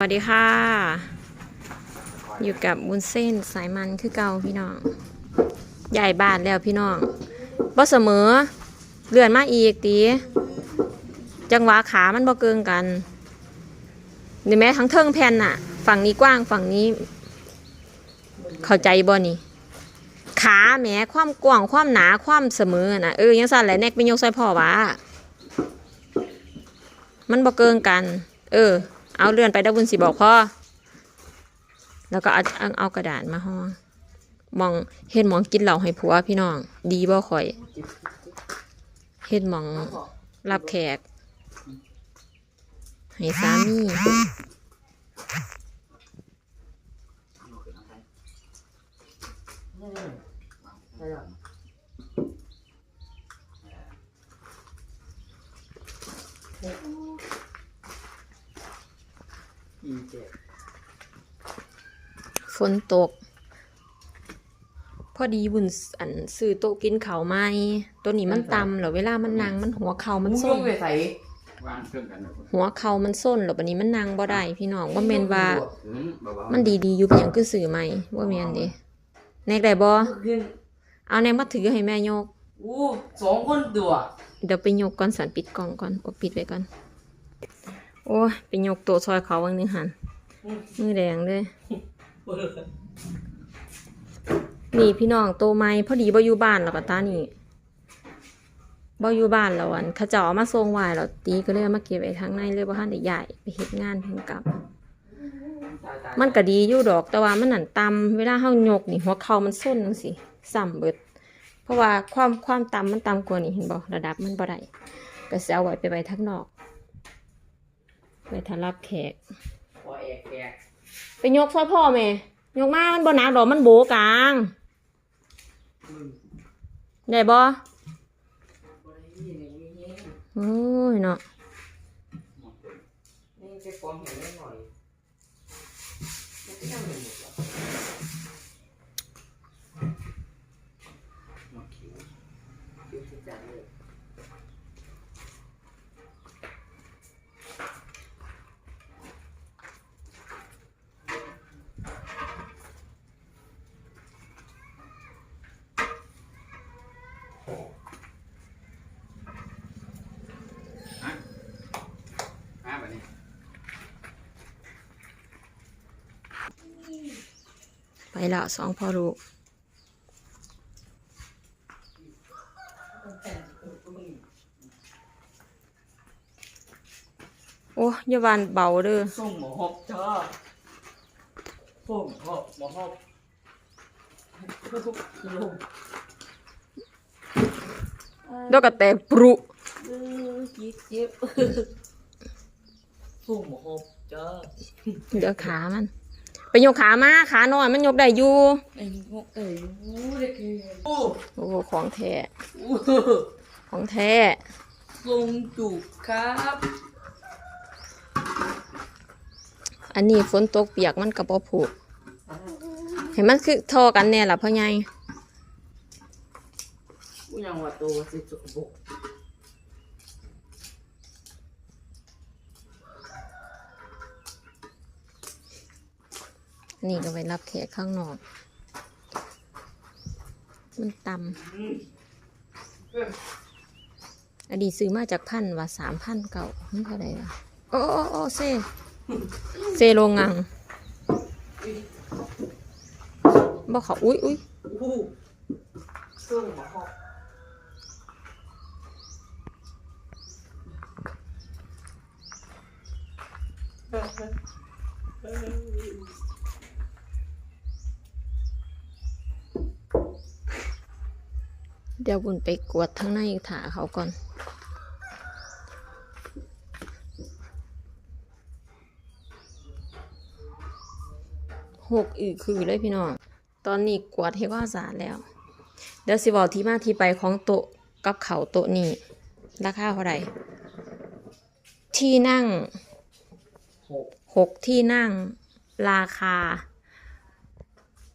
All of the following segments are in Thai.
สวัสดีค่ะ อยู่กับบุญเส้นสายมันคือเก่าพี่น้อง ใหญ่บาทแล้วพี่น้องบ่เสมอ เลื่อนมาอีกตีจังหวะขามันบ่เกิงกันนี่แม้ทั้งเทิงแผ่นน่ะ ฝั่งนี้กว้างฝั่งนี้ เข้าใจบ่นี่ ขาแหม้ความกว้างความหนาความเสมอน่ะเออยังสั่นแหละแนกเป็นยกใส่พ่อวะมันบ่เกิงกัน เออ เอาเลื่อนไปได้บุญสิบอกพ่อแล้วก็เอาเอาเอากระดาษมาห่อมองเห็นหมองกินเหล่าให้ผัวพี่น้อง ดีบ่ข่อยเห็นหมองรับแขก ให้สามี อีเจ็ดฝนตก พอดีบุญอันซื้อโต๊ะกินเขาวไหมตัวนี้มันต่ำเหรอเวลามันนั่งมันหัวเข่ามันมึงส้ลนงไปใส่วางเครื่องกันเลยหัวเข่ามันส้นเหรอบันนี้มันนั่งบ่ได้พี่น้องว่าแมนว่า อืมเบาๆมันดีๆอยู่เป็นหยังคือสื่อใหม่ว่าแมนเด้แนกได้บ่ขึ้นเอาแนกมาถือให้แม่ยก อู้สองคนตัวเดี๋ยวไปยกก่อนสันปิดกล่องก่อนโอปิดไว้ก่อน โอ้ยไปยกตัวซอยเขาวังหนึงหันมือแดงเลยนี่พี่น้องโตไม้พอดีบ่อยู่บ้านแล้วก็ตานี่บ่อยู่บ้านแล้วอันเขาเจ้าเอามาส่งไว้แล้วตีก็เลยเอามาเก็บไว้ทางในเลยบ่ทันได้ย้ายไปเฮ็ดงานเพิ่งกลับ มันก็ดีอยู่ดอกแต่ว่ามันนั่นต่ำเวลาเฮายกนี่หัวเข่ามันส้นจังซี่ซ้ำเบิด เพราะว่าความความต่ำมันต่ำกว่านี่เห็นบ่ระดับมันบ่ได้ก็สิเอาไว้ไปไว้ทางนอก ไว้ถ้ารับแขก พอแอกแอกไปยกซอยพ่อแม่ยกมา มันบ่หนักดอกมันโบกลางได้บ่โอ้ยเนาะ นี่จะฟ้องเห็นได้หน่อยมันก็ยังไม่หมดหรอกคิวที่จัดเลย อะแบบนี้ ไป ละสองพ่อลูกโอ้ยอยาวานเบาเด้อส่งหมอฮอบจ้าส่งหมอฮอบหมอฮอบลงดอกกระแตกปรุเออจิ๊บจิ๊บส่งหมอฮอบจ้าเดี๋ยวขามัน ไปยกขามาขาหน่อยมันยกได้อยู่ไอ้งกเอ้ยโอ้เด็กเอ้ยโอ้โอ้โหของแท้โหของแท้ทรงจุกครับ อันนี้ฝนตกเปียกมันกระปอผูกเห็นมันคือทอกันแน่ล่ะพ่อใหญ่ กูยังว่าตัวสิสกปรก นนี้ก็ไปรับแขกข้างนอก มันตำอดีตซื้อมาจากพันว่าสามพันเก่าเท่าไหร่วะโอ้โอ้โอ้เซ เซโรงงังบอกเขาอุ้ยอุ้ยอู้ส่งหมออบ เดี๋ยวบุญไปกวดทั้งในถาเขาก่อน หกอีกคือเลยพี่น้อง ตอนนี้กวดให้ว่าสาดแล้ว เดี๋ยวสิบอกที่มาที่ไปของโต๊ะกับเขาโต๊ะนี้ ราคาเท่าไหร่ที่นั่งหกที่นั่งราคา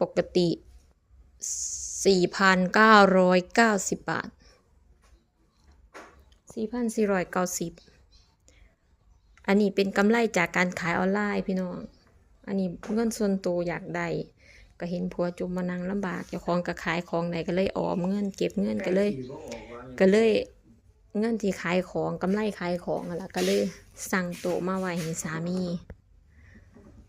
ปกติ สี่พันเก้าร้อยเก้าสิบบาทสี่พันสี่ร้อยเก้าสิบอันนี้เป็นกำไรจากการขายออนไลน์พี่น้อง อันนี้เงินส่วนตัวอยากได้ก็เห็นผัวจุมมานั่งลำบากเจ้าของก็ขายของไหนก็เลยออมเงินเก็บเงินก็เลย ก็เลยเงินที่ขายของกำไรขายของนั่นล่ะก็เลยสั่งโต๊ะมาไว้ให้สามี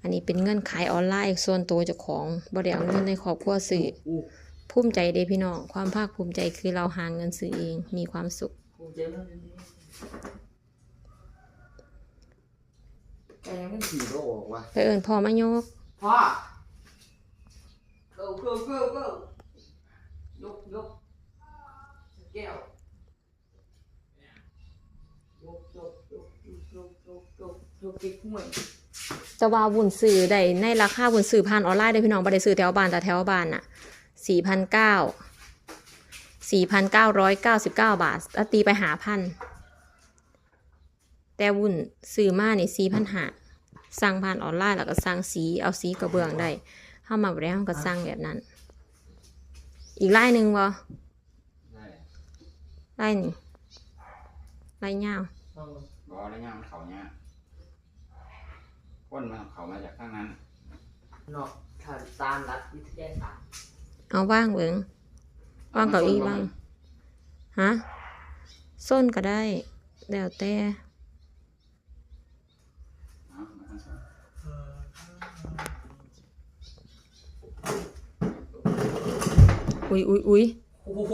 อันนี้เป็นเงินขายออนไลน์ส่วนตัวเจ้าของบ่ได้เอาเงินในครอบครัวซื้อ ภูมิใจเด้พี่น้อง ความภาคภูมิใจคือเราหาเงินซื้อเอง มีความสุขกูเจอมันแกยังไม่ขี่บ่ออกว่ะไปเอิญพ่อมายก พ่อ go go go go ยกยกแก้วยกยกยกยกยกยกยกยกเก๊กห้วยจะว่าบุญซื้อได้ในราคาบุญซื้อผ่านออนไลน์ได้พี่น้องบ่ได้ซื้อแถวบ้านแต่แถวบ้านน่ะ สี่พันเก้าสี่พันเก้าร้อยเก้าสิบเก้าบาทแล้วตีไปหาพันแต่บุญซื้อมานี่สี่พันหาสั่งผ่านออนไลน์แล้วก็สั่งสีเอาสีกระเบื้องได้เข้ามาบ่ได้เขาก็สั่งแบบนั้น อีกไล่หนึ่งวะได้ไล่นี่ไล่ยาวเอาบอกแล้วย่างเขาเนี่ยก้นมันเขามาจากข้างนั้นเนาะถ้าตามรัฐวิทยาศาสตร์ เอาว่างเบิงว่างเก้าอี้ว่างฮะส้นก็ได้แล้วแต่เอามาทางซ้ายอุ้ยอุ้ยอุ้ยโอ้โห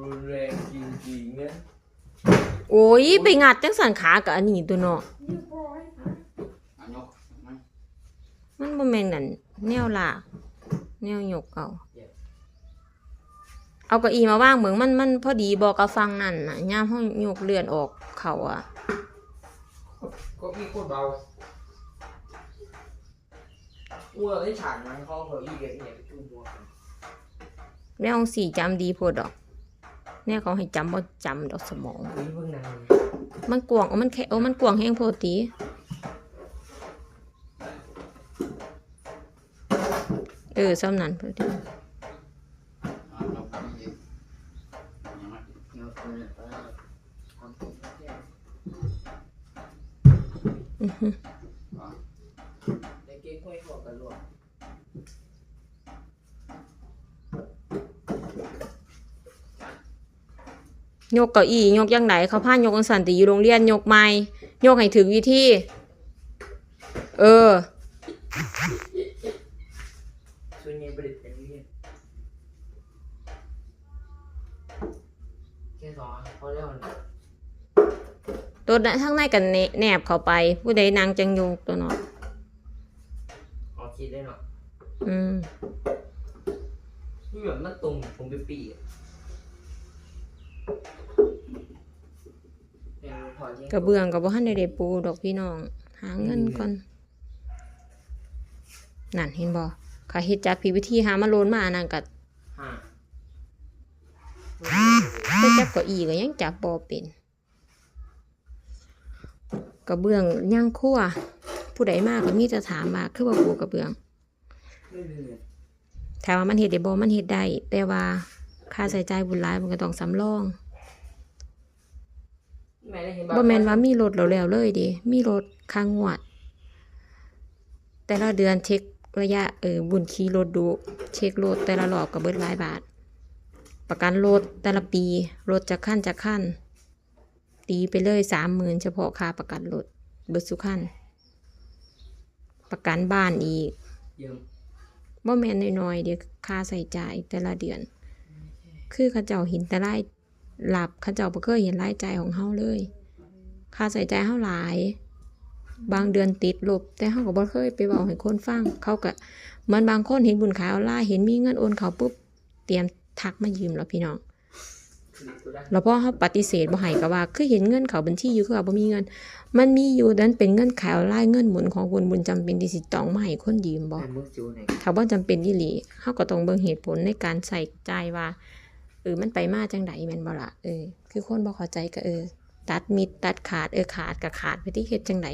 รุนแรงจริงๆเนี่ยโอ้ยไปงัดจังสันขากับอันนี้ตัวเนาะเอายกไหมมันบ่แม่นนั่น แนวลากแนวหยกเอาเอาเก้าอี้มาว่างเบิงมันมันพอดีบอกกับฟังนั่นน่ะย่ามห้องยกเลื่อนออกเขาอะก็พี่โคตรเบาอ้วกไอ้ฉากนั้นเขาเขาอีกอย่างเนี่ยไปจุ่มหัวกันแนวของสีจำดีโพดดอกแนวเขาให้จำบ่จำดอกสมองอุ้ยเพิ่งนานมันกวางเอามันแค่โอ้มันกวางแห้งโพดตี เออซ้ำนั่นพอดีอือฮึยกเก้าอี้ยกยังไหนเขาพานยกองสันติอยู่โรงเรียนยกไม้ยกให้ถึงวิธี เออ Сегодня, блядь, оливье. Все, а, полево. รถทั้งในกันแนบเข้าไป ผู้ใดนางจังยกตัวเนาะ Окей, дай на. อืม Слушай, на ตรง он бы ปีกระเบื้องกับบ่ฮันได้ได้ปูดอกพี่น้อง หาเงินก่อน นั่นเห็นบ่ ข้าเฮ็ดจากพี่วิธีหามาโลนมานั่นก็ห้าแต่จับเก้าอี้ก็ยังจับบ่เป็นกระเบื้องย่างครั่วผู้ใดมาก็มีแต่ถามว่าคือว่าปูกระเบื้องไม่มีเลยถามว่ามันเฮ็ดได้บ่มันเฮ็ดได้แต่ว่าค่าใช้จ่ายบุญหลายมันก็ต้องสำรองแม่ได้เห็นบ่แม่นว่ามีรถแล้วแล้วเลยเดิมีรถค่างวด แต่ละเดือนเช็ค ระยะเออบุญขี่รถดู เช็ครถแต่ละรอบก็เบิดหลายบาท ประกันรถแต่ละปีรถจากขั้นจากขั้น ตีไปเลยสามหมื่นเฉพาะค่าประกันรถเบิดสุขั้นประกันบ้านอีกเยี่ยมบ่แม่นน้อยๆเดี๋ยวค่าใส่จ่ายแต่ละเดือน คือเขาเจ้าเห็นแต่รายหลับเขาเจ้าบ่เคยเห็นรายจ่ายของเฮาเลย ค่าใส่จ่ายเฮาหลาย บางเดือนติดลบ แต่เฮาก็บ่เคยไปบอกให้คนฟังเขาก็เหมือนบางคนเห็นบุญขายออนไลน์เห็นมีเงินโอนเขาปุ๊บเตรียมทักมายืมแล้วพี่น้องแล้วพอเขาปฏิเสธบ่ให้ก็ว่า คือเห็นเงินเขาบัญชีอยู่คือว่าบ่มีเงิน มันมีอยู่ดันเป็นเงินขายออนไลน์เงินหมุนของบุญบุญจำเป็นที่สิต้องมาให้คนยืมบ่แต่มือจูไหนถ้าว่าจำเป็นยี่หลีเขาก็ต้องเบิ่งเหตุผลในการใส่ใจว่าเออมันไปมาจังไดแม่นบ่ล่ะเออคือคนบ่เข้าใจก็เออตัดมิดตัดขาดเออขาดก็ขาดไปที่เฮ็ดจังได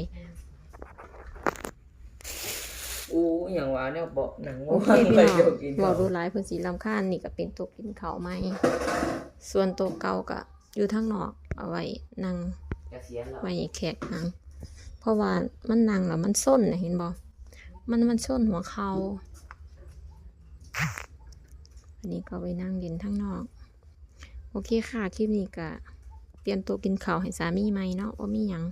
อู้อย่างว่าเนี่ยเบาะหนังโอเคพี่น้องบ่รู้หลายเพิ่นสิรำคาญนี่ก็เป็นโต๊ะกินข้าวใหม่ส่วนโต๊ะเก่าก็อยู่ทางนอกเอาไว้นั่งเกษียณแล้วไว้ให้แขกนั่งเพราะว่ามันนั่งแล้วมันส้นน่ะเห็นบ่มันมันส้นหัวเขาอันนี้ก็ไปนั่งเล่นทั้งนอก โอเคค่ะคลิปนี้ก็เตรียมตัวกินข้าวให้สามีใหม่เนาะว่ามีหยัง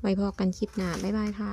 ไว้พอกันคลิปหน้าบ๊ายบายค่ะ